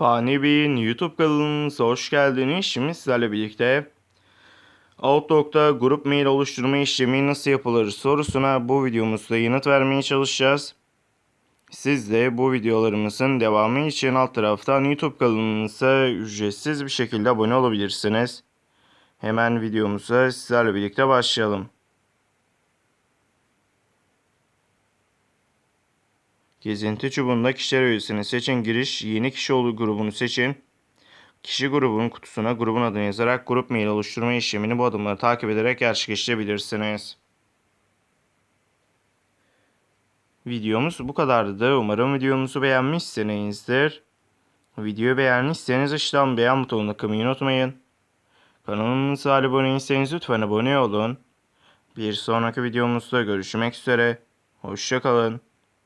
Fani Bey'in YouTube kanalımıza hoş geldiniz. Şimdi sizlerle birlikte Outlook'ta grup mail oluşturma işlemi nasıl yapılır sorusuna bu videomuzda yanıt vermeye çalışacağız. Siz de bu videolarımızın devamı için alt taraftan YouTube kanalımıza ücretsiz bir şekilde abone olabilirsiniz. Hemen videomuza sizlerle birlikte başlayalım. Gezinti çubuğunda kişiler üyesini seçin. Giriş yeni kişi olduğu grubunu seçin. Kişi grubunun kutusuna grubun adını yazarak grup mail oluşturma işlemini bu adımları takip ederek gerçekleştirebilirsiniz. Videomuz bu kadardı. Umarım videomuzu beğenmişsinizdir. Videoyu beğenmişseniz aşağıdan beğen butonuna kılmayı unutmayın. Kanalımıza abone değilseniz lütfen abone olun. Bir sonraki videomuzda görüşmek üzere. Hoşçakalın.